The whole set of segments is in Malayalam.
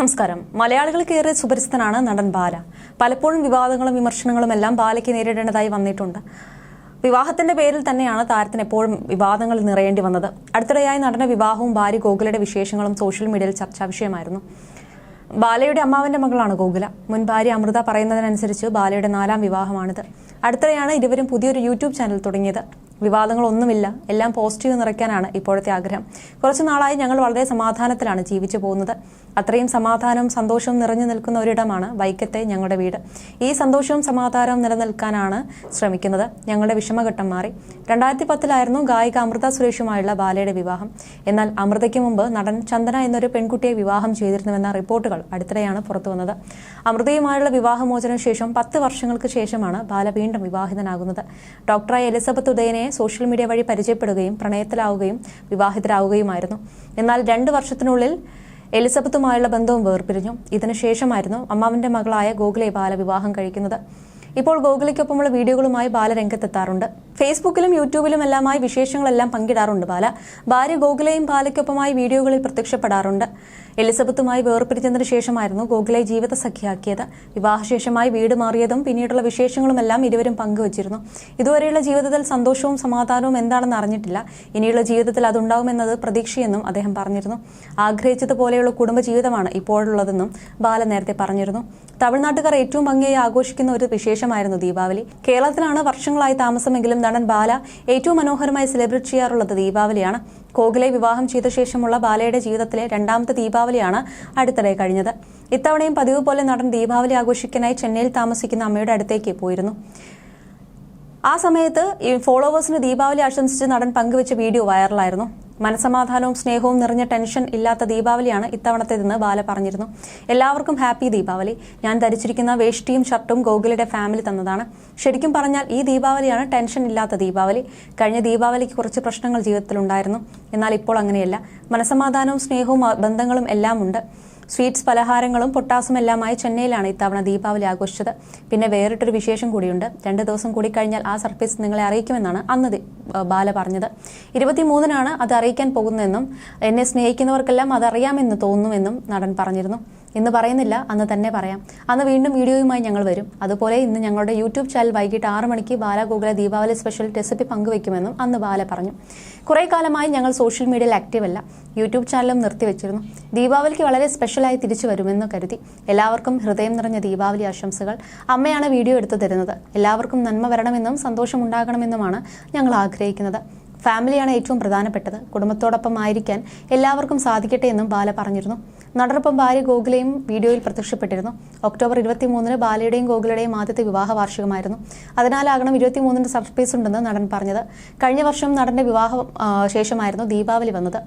നമസ്കാരം. മലയാളികൾക്ക് ഏറെ സുപരിചിതനാണ് നടൻ ബാല. പലപ്പോഴും വിവാദങ്ങളും വിമർശനങ്ങളും എല്ലാം ബാലയ്ക്ക് നേരിടേണ്ടതായി വന്നിട്ടുണ്ട്. വിവാഹത്തിന്റെ പേരിൽ തന്നെയാണ് താരത്തിന് എപ്പോഴും വിവാദങ്ങൾ നിറയേണ്ടി വന്നത്. അടുത്തിടെയായി നടന്ന വിവാഹവും ഭാര്യ ഗോകുലയുടെ വിശേഷങ്ങളും സോഷ്യൽ മീഡിയയിൽ ചർച്ചാ വിഷയമായിരുന്നു. ബാലയുടെ അമ്മാവന്റെ മകളാണ് ഗോകുല. മുൻ ഭാര്യ അമൃത പറയുന്നതിനനുസരിച്ച് ബാലയുടെ നാലാം വിവാഹമാണിത്. അടുത്തിടെയാണ് ഇരുവരും പുതിയൊരു യൂട്യൂബ് ചാനൽ തുടങ്ങിയത്. വിവാദങ്ങളൊന്നുമില്ല. എല്ലാം പോസിറ്റീവ് നിറയ്ക്കാനാണ് ഇപ്പോഴത്തെ ആഗ്രഹം. കുറച്ചു നാളായി ഞങ്ങൾ വളരെ സമാധാനത്തിലാണ് ജീവിച്ചു പോകുന്നത്. അത്രയും സമാധാനവും സന്തോഷവും നിറഞ്ഞു നിൽക്കുന്ന ഒരിടമാണ് വൈക്കത്തെ ഞങ്ങളുടെ വീട്. ഈ സന്തോഷവും സമാധാനവും നിലനിൽക്കാനാണ് ശ്രമിക്കുന്നത്. ഞങ്ങളുടെ വിഷമഘട്ടം മാറി. രണ്ടായിരത്തി പത്തിലായിരുന്നു ഗായിക അമൃത സുരേഷുമായുള്ള ബാലയുടെ വിവാഹം. എന്നാൽ അമൃതയ്ക്ക് മുമ്പ് നടൻ ചന്ദന എന്നൊരു പെൺകുട്ടിയെ വിവാഹം ചെയ്തിരുന്നുവെന്ന റിപ്പോർട്ടുകൾ അടുത്തിടെയാണ് പുറത്തു വന്നത് അമൃതയുമായുള്ള വിവാഹമോചന ശേഷം പത്ത് വർഷങ്ങൾക്ക് ശേഷമാണ് ബാല വീണ്ടും വിവാഹിതനാകുന്നത്. ഡോക്ടറായ എലിസബത്ത് ഉദയനെ സോഷ്യൽ മീഡിയ വഴി പരിചയപ്പെടുകയും പ്രണയത്തിലാവുകയും വിവാഹിതരാവുകയുമായിരുന്നു. എന്നാൽ രണ്ട് വർഷത്തിനുള്ളിൽ എലിസബത്തുമായുള്ള ബന്ധവും വേർപിരിഞ്ഞു. ഇതിനുശേഷമായിരുന്നു അമ്മാവിന്റെ മകളായ ഗോകുലെ ബാല വിവാഹം കഴിക്കുന്നത്. ഇപ്പോൾ ഗോകുലയ്ക്കൊപ്പമുള്ള വീഡിയോകളുമായി ബാല രംഗത്തെത്താറുണ്ട്. ഫേസ്ബുക്കിലും യൂട്യൂബിലും എല്ലാമായി വിശേഷങ്ങളെല്ലാം പങ്കിടാറുണ്ട് ബാല. ഭാര്യ ഗോകുലയും ബാലയ്ക്കൊപ്പമായി വീഡിയോകളിൽ പ്രത്യക്ഷപ്പെടാറുണ്ട്. എലിസബത്തുമായി വേർപിരിഞ്ഞതിനു ശേഷമായിരുന്നു ഗോഖലെ ജീവിത സഖ്യയാക്കിയത് വിവാഹശേഷമായി വീട് മാറിയതും പിന്നീടുള്ള വിശേഷങ്ങളുമെല്ലാം ഇരുവരും പങ്കുവച്ചിരുന്നു. ഇതുവരെയുള്ള ജീവിതത്തിൽ സന്തോഷവും സമാധാനവും എന്താണെന്ന് അറിഞ്ഞിട്ടില്ല. ഇനിയുള്ള ജീവിതത്തിൽ അതുണ്ടാവുമെന്നത് പ്രതീക്ഷയെന്നും അദ്ദേഹം പറഞ്ഞിരുന്നു. ആഗ്രഹിച്ചതുപോലെയുള്ള കുടുംബജീവിതമാണ് ഇപ്പോഴുള്ളതെന്നും ബാല നേരത്തെ പറഞ്ഞിരുന്നു. തമിഴ്നാട്ടുകാർ ഏറ്റവും ഭംഗിയായി ആഘോഷിക്കുന്ന ഒരു വിശേഷമായിരുന്നു ദീപാവലി. കേരളത്തിലാണ് വർഷങ്ങളായി താമസമെങ്കിലും നടൻ ബാല ഏറ്റവും മനോഹരമായി സെലിബ്രേറ്റ് ചെയ്യാറുള്ളത് ദീപാവലിയാണ്. കോകിലെ വിവാഹം ചെയ്ത ശേഷമുള്ള ബാലയുടെ ജീവിതത്തിലെ രണ്ടാമത്തെ ദീപാവലിയാണ് അടുത്തിടെ കഴിഞ്ഞത്. ഇത്തവണയും പതിവ് പോലെ നടൻ ദീപാവലി ആഘോഷിക്കാനായി ചെന്നൈയിൽ താമസിക്കുന്ന അമ്മയുടെ അടുത്തേക്ക് പോയിരുന്നു. ആ സമയത്ത് ഈ ഫോളോവേഴ്സിന് ദീപാവലി ആശംസിച്ച് നടൻ പങ്കുവച്ച വീഡിയോ വൈറലായിരുന്നു. മനസമാധാനവും സ്നേഹവും നിറഞ്ഞ ടെൻഷൻ ഇല്ലാത്ത ദീപാവലിയാണ് ഇത്തവണത്തേതെന്ന് ബാല പറഞ്ഞിരുന്നു. എല്ലാവർക്കും ഹാപ്പി ദീപാവലി. ഞാൻ ധരിച്ചിരിക്കുന്ന വേഷ്ടിയും ഷർട്ടും ഗോകുലിയുടെ ഫാമിലി തന്നതാണ്. ശരിക്കും പറഞ്ഞാൽ ഈ ദീപാവലിയാണ് ടെൻഷൻ ഇല്ലാത്ത ദീപാവലി. കഴിഞ്ഞ ദീപാവലിക്ക് കുറച്ച് പ്രശ്നങ്ങൾ ജീവിതത്തിലുണ്ടായിരുന്നു. എന്നാൽ ഇപ്പോൾ അങ്ങനെയല്ല. മനസമാധാനവും സ്നേഹവും ബന്ധങ്ങളും എല്ലാം ഉണ്ട് സ്വീറ്റ്സ് പലഹാരങ്ങളും പൊട്ടാസും എല്ലാമായി ചെന്നൈയിലാണ് ഇത്തവണ ദീപാവലി ആഘോഷിച്ചത്. പിന്നെ വേറിട്ടൊരു വിശേഷം കൂടിയുണ്ട്. രണ്ട് ദിവസം കൂടി കഴിഞ്ഞാൽ ആ സർപ്രൈസ് നിങ്ങളെ അറിയിക്കുമെന്നാണ് അന്ന് ബാല പറഞ്ഞത്. ഇരുപത്തിമൂന്നിനാണ് അത് അറിയിക്കാൻ പോകുന്നതെന്നും എന്നെ സ്നേഹിക്കുന്നവർക്കെല്ലാം അതറിയാമെന്ന് തോന്നുമെന്നും നടൻ പറഞ്ഞിരുന്നു. ഇന്ന് പറയുന്നില്ല അന്ന് തന്നെ പറയാം. അന്ന് വീണ്ടും വീഡിയോയുമായി ഞങ്ങൾ വരും. അതുപോലെ ഇന്ന് ഞങ്ങളുടെ യൂട്യൂബ് ചാനൽ വൈകിട്ട് ആറ് മണിക്ക് ബാല ഗോകുല ദീപാവലി സ്പെഷ്യൽ റെസിപ്പി പങ്കുവെക്കുമെന്നും അന്ന് ബാല പറഞ്ഞു. കുറേ കാലമായി ഞങ്ങൾ സോഷ്യൽ മീഡിയയിൽ ആക്റ്റീവ് അല്ല. യൂട്യൂബ് ചാനലും നിർത്തിവെച്ചിരുന്നു ദീപാവലിക്ക് വളരെ സ്പെഷ്യലായി തിരിച്ചു വരുമെന്ന് കരുതി. എല്ലാവർക്കും ഹൃദയം നിറഞ്ഞ ദീപാവലി ആശംസകൾ. അമ്മയാണ് വീഡിയോ എടുത്തു തരുന്നത്. എല്ലാവർക്കും നന്മ വരണമെന്നും സന്തോഷമുണ്ടാകണമെന്നുമാണ് ഞങ്ങൾ ആഗ്രഹിക്കുന്നത്. ഫാമിലിയാണ് ഏറ്റവും പ്രധാനപ്പെട്ടത്. കുടുംബത്തോടൊപ്പം ആയിരിക്കാൻ എല്ലാവർക്കും സാധിക്കട്ടെ എന്നും ബാല പറഞ്ഞിരുന്നു. നടനൊപ്പം ഭാര്യ ഗോകുലയും വീഡിയോയിൽ പ്രത്യക്ഷപ്പെട്ടിരുന്നു. ഒക്ടോബർ ഇരുപത്തിമൂന്നിന് ബാലയുടെയും ഗോകുലയുടെയും ആദ്യത്തെ വിവാഹ വാർഷികമായിരുന്നു. അതിനാലാകണം ഇരുപത്തിമൂന്നിന് സർപ്രൈസ് ഉണ്ടെന്ന് നടൻ പറഞ്ഞത്. കഴിഞ്ഞ വർഷം നടന്റെ വിവാഹ ശേഷമായിരുന്നു ദീപാവലി വന്നത്.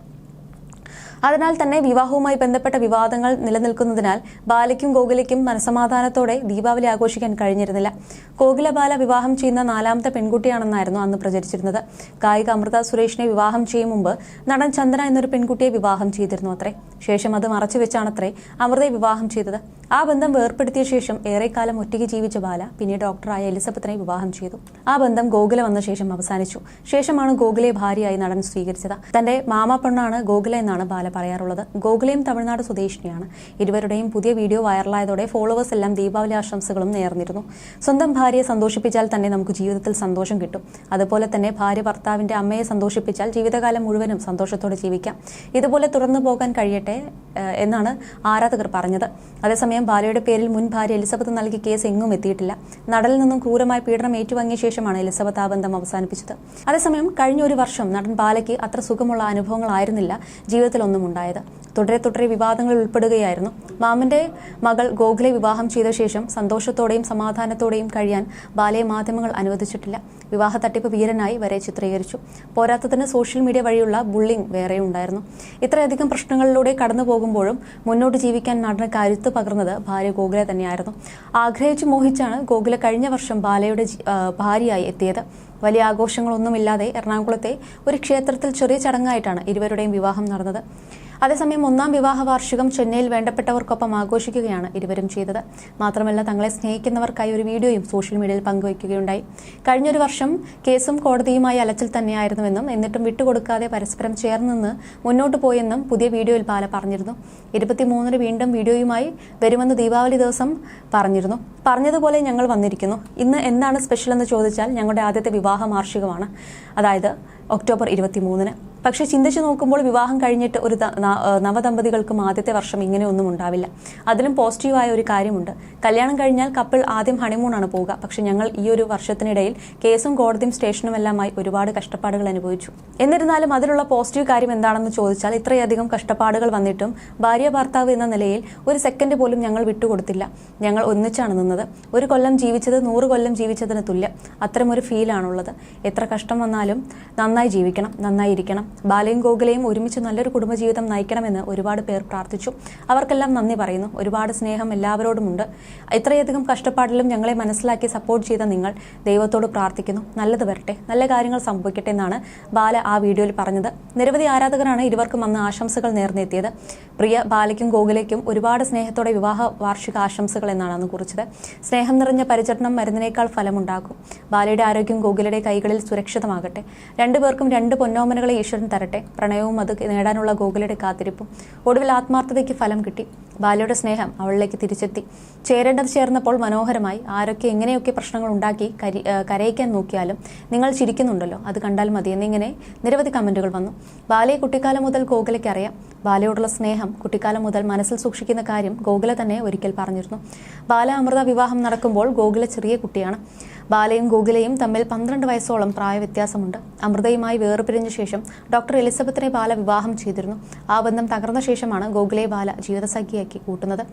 അതിനാൽ തന്നെ വിവാഹവുമായി ബന്ധപ്പെട്ട വിവാദങ്ങൾ നിലനിൽക്കുന്നതിനാൽ ബാലയ്ക്കും ഗോകുലയ്ക്കും മനസമാധാനത്തോടെ ദീപാവലി ആഘോഷിക്കാൻ കഴിഞ്ഞിരുന്നില്ല. ഗോകുല ബാല വിവാഹം ചെയ്യുന്ന നാലാമത്തെ പെൺകുട്ടിയാണെന്നായിരുന്നു അന്ന് പ്രചരിച്ചിരുന്നത്. ഗായിക അമൃത സുരേഷിനെ വിവാഹം ചെയ്യും മുമ്പ് നടൻ ചന്ദന എന്നൊരു പെൺകുട്ടിയെ വിവാഹം ചെയ്തിരുന്നു അത്രേ. ശേഷം അത് മറച്ചുവെച്ചാണത്രേ അമൃതയെ വിവാഹം ചെയ്തത്. ആ ബന്ധം വേർപ്പെടുത്തിയ ശേഷം ഏറെക്കാലം ഒറ്റയ്ക്ക് ജീവിച്ച ബാല പിന്നീട് ഡോക്ടറായ എലിസബത്തിനെ വിവാഹം ചെയ്തു. ആ ബന്ധം ഗോകുല വന്ന ശേഷം അവസാനിച്ചു. ശേഷമാണ് ഗോകുലയെ ഭാര്യയായി നടൻ സ്വീകരിച്ചത്. തന്റെ മാമ പെണ്ണാണ് ഗോകുല എന്നാണ് ബാല പറയാറുള്ളത്. ഗോകുലയും തമിഴ്നാട് സ്വദേശിനിയാണ്. ഇരുവരുടെയും പുതിയ വീഡിയോ വൈറലായതോടെ ഫോളോവേഴ്സ് എല്ലാം ദീപാവലി ആശംസകളും നേർന്നിരുന്നു. സ്വന്തം ഭാര്യയെ സന്തോഷിപ്പിച്ചാൽ തന്നെ നമുക്ക് ജീവിതത്തിൽ സന്തോഷം കിട്ടും. അതുപോലെ തന്നെ ഭാര്യ ഭർത്താവിന്റെ അമ്മയെ സന്തോഷിപ്പിച്ചാൽ ജീവിതകാലം മുഴുവനും സന്തോഷത്തോടെ ജീവിക്കാം. ഇതുപോലെ തുടർന്നു പോകാൻ കഴിയട്ടെ എന്നാണ് ആരാധകർ പറഞ്ഞത്. അതേസമയം ബാലയുടെ പേരിൽ മുൻ ഭാര്യ എലിസബത്ത് നൽകിയ കേസ് എങ്ങും എത്തിയിട്ടില്ല. നടനിൽ നിന്നും ക്രൂരമായ പീഡനം ഏറ്റുവാങ്ങിയ ശേഷമാണ് എലിസബത്ത് ആ ബന്ധം അവസാനിപ്പിച്ചത്. അതേസമയം കഴിഞ്ഞ ഒരു വർഷം നടൻ ബാലയ്ക്ക് അത്ര സുഖമുള്ള അനുഭവങ്ങളായിരുന്നില്ല ജീവിതത്തിലൊന്നും ഉണ്ടായത്. തുടരെ തുടരെ വിവാദങ്ങൾ ഉൾപ്പെടുകയായിരുന്നു. മാമന്റെ മകൾ ഗോഖലെ വിവാഹം ചെയ്ത ശേഷം സന്തോഷത്തോടെയും സമാധാനത്തോടെയും കഴിയാൻ ബാലയെ മാധ്യമങ്ങൾ അനുവദിച്ചിട്ടില്ല. വിവാഹ തട്ടിപ്പ് വീരനായി വരെ ചിത്രീകരിച്ചു. പോരാത്തതിന് സോഷ്യൽ മീഡിയ വഴിയുള്ള ബുള്ളിംഗ് വേറെ ഉണ്ടായിരുന്നു ഇത്രയധികം പ്രശ്നങ്ങളിലൂടെ കടന്നു പോകുമ്പോഴും മുന്നോട്ട് ജീവിക്കാൻ നടന് കരുത്ത് പകർന്നത് ഭാര്യ ഗോകുലെ തന്നെയായിരുന്നു. ആഗ്രഹിച്ചു മോഹിച്ചാണ് ഗോകുല കഴിഞ്ഞ വർഷം ബാലയുടെ ഭാര്യയായി എത്തിയത്. വലിയ ആഘോഷങ്ങളൊന്നുമില്ലാതെ എറണാകുളത്തെ ഒരു ക്ഷേത്രത്തിൽ ചെറിയ ചടങ്ങായിട്ടാണ് ഇരുവരുടെയും വിവാഹം നടന്നത്. അതേസമയം ഒന്നാം വിവാഹ വാർഷികം ചെന്നൈയിൽ വേണ്ടപ്പെട്ടവർക്കൊപ്പം ആഘോഷിക്കുകയാണ് ഇരുവരും ചെയ്തത്. മാത്രമല്ല തങ്ങളെ സ്നേഹിക്കുന്നവർക്കായി ഒരു വീഡിയോയും സോഷ്യൽ മീഡിയയിൽ പങ്കുവയ്ക്കുകയുണ്ടായി. കഴിഞ്ഞൊരു വർഷം കേസും കോടതിയുമായി അലച്ചിൽ തന്നെയായിരുന്നുവെന്നും എന്നിട്ടും വിട്ടുകൊടുക്കാതെ പരസ്പരം ചേർന്നെന്ന് മുന്നോട്ട് പോയെന്നും പുതിയ വീഡിയോയിൽ പാല പറഞ്ഞിരുന്നു. ഇരുപത്തിമൂന്നിന് വീണ്ടും വീഡിയോയുമായി വരുമെന്ന് ദീപാവലി ദിവസം പറഞ്ഞിരുന്നു. പറഞ്ഞതുപോലെ ഞങ്ങൾ വന്നിരിക്കുന്നു. ഇന്ന് എന്താണ് സ്പെഷ്യൽ എന്ന് ചോദിച്ചാൽ ഞങ്ങളുടെ ആദ്യത്തെ വിവാഹ വാർഷികമാണ്. അതായത് ഒക്ടോബർ ഇരുപത്തിമൂന്നിന്. പക്ഷേ ചിന്തിച്ചു നോക്കുമ്പോൾ വിവാഹം കഴിഞ്ഞിട്ട് ഒരു നവദമ്പതികൾക്കും ആദ്യത്തെ വർഷം ഇങ്ങനെ ഒന്നും ഉണ്ടാവില്ല. അതിലും പോസിറ്റീവായ ഒരു കാര്യമുണ്ട്. കല്യാണം കഴിഞ്ഞാൽ കപ്പിൾ ആദ്യം ഹണിമൂണാണ് പോവുക. പക്ഷെ ഞങ്ങൾ ഈ ഒരു വർഷത്തിനിടയിൽ കേസും കോടതിയും സ്റ്റേഷനും എല്ലാമായി ഒരുപാട് കഷ്ടപ്പാടുകൾ അനുഭവിച്ചു. എന്നിരുന്നാലും അതിലുള്ള പോസിറ്റീവ് കാര്യം എന്താണെന്ന് ചോദിച്ചാൽ ഇത്രയധികം കഷ്ടപ്പാടുകൾ വന്നിട്ടും ഭാര്യ ഭർത്താവ് എന്ന നിലയിൽ ഒരു സെക്കൻഡ് പോലും ഞങ്ങൾ വിട്ടുകൊടുത്തില്ല. ഞങ്ങൾ ഒന്നിച്ചാണ് നിന്നത്. ഒരു കൊല്ലം ജീവിച്ചത് നൂറ് കൊല്ലം ജീവിച്ചതിന് തുല്യം. അത്തരമൊരു ഫീലാണുള്ളത് എത്ര കഷ്ടം വന്നാലും നന്നായി ജീവിക്കണം നന്നായി ഇരിക്കണം. ബാലയും ഗോകുലയും ഒരുമിച്ച് നല്ലൊരു കുടുംബജീവിതം നയിക്കണമെന്ന് ഒരുപാട് പേർ പ്രാർത്ഥിച്ചു. അവർക്കെല്ലാം നന്ദി പറയുന്നു. ഒരുപാട് സ്നേഹം എല്ലാവരോടുമുണ്ട്. ഇത്രയധികം കഷ്ടപ്പാടിലും ഞങ്ങളെ മനസ്സിലാക്കി സപ്പോർട്ട് ചെയ്ത നിങ്ങൾ ദൈവത്തോട് പ്രാർത്ഥിക്കുന്നു. നല്ലത് വരട്ടെ. നല്ല കാര്യങ്ങൾ സംഭവിക്കട്ടെ എന്നാണ് ബാല ആ വീഡിയോയിൽ പറഞ്ഞത്. നിരവധി ആരാധകരാണ് ഇരുവർക്കും അന്ന് ആശംസകൾ നേർന്നെത്തിയത്. പ്രിയ ബാലയ്ക്കും ഗോകുലയ്ക്കും ഒരുപാട് സ്നേഹത്തോടെ വിവാഹ വാർഷിക ആശംസകൾ എന്നാണ് അന്ന് കുറിച്ചത്. സ്നേഹം നിറഞ്ഞ പരിചരണം മരുന്നിനേക്കാൾ ഫലമുണ്ടാക്കും. ബാലയുടെ ആരോഗ്യം ഗോകുലയുടെ കൈകളിൽ സുരക്ഷിതമാകട്ടെ. രണ്ടുപേർക്കും രണ്ട് പൊന്നോമനകളെ ഈശ്വരൻ തരട്ടെ. പ്രണയവും അത് നേടാനുള്ള ഗോകുലയുടെ കാത്തിരിപ്പും. ഒടുവിൽ ആത്മാർത്ഥതയ്ക്ക് ഫലം കിട്ടി. ബാലയുടെ സ്നേഹം അവളിലേക്ക് തിരിച്ചെത്തി. ചേരേണ്ടത് ചേർന്നപ്പോൾ മനോഹരമായി ആരൊക്കെ എങ്ങനെയൊക്കെ പ്രശ്നങ്ങൾ ഉണ്ടാക്കി കരി കരയിക്കാൻ നോക്കിയാലും നിങ്ങൾ ചിരിക്കുന്നുണ്ടല്ലോ. അത് കണ്ടാൽ മതി എന്നിങ്ങനെ നിരവധി കമന്റുകൾ വന്നു. ബാലയെ കുട്ടിക്കാലം മുതൽ ഗോകുലയ്ക്ക് അറിയാം. ബാലയോടുള്ള സ്നേഹം കുട്ടിക്കാലം മുതൽ മനസ്സിൽ സൂക്ഷിക്കുന്ന കാര്യം ഗോകുല തന്നെ ഒരിക്കൽ പറഞ്ഞിരുന്നു. ബാല അമൃത വിവാഹം നടക്കുമ്പോൾ ഗോകുല ചെറിയ കുട്ടിയാണ്. ബാലയും ഗോകുലയും തമ്മിൽ പന്ത്രണ്ട് വയസ്സോളം പ്രായവ്യത്യാസമുണ്ട്. അമൃതയുമായി വേർപിരിഞ്ഞ ശേഷം ഡോക്ടർ എലിസബത്തിനെ ബാല വിവാഹം ചെയ്തിരുന്നു. ആ ബന്ധം തകർന്ന ശേഷമാണ് ഗോകുലെ ബാല ജീവിതസഖിയാക്കി കൂട്ടുന്നത്.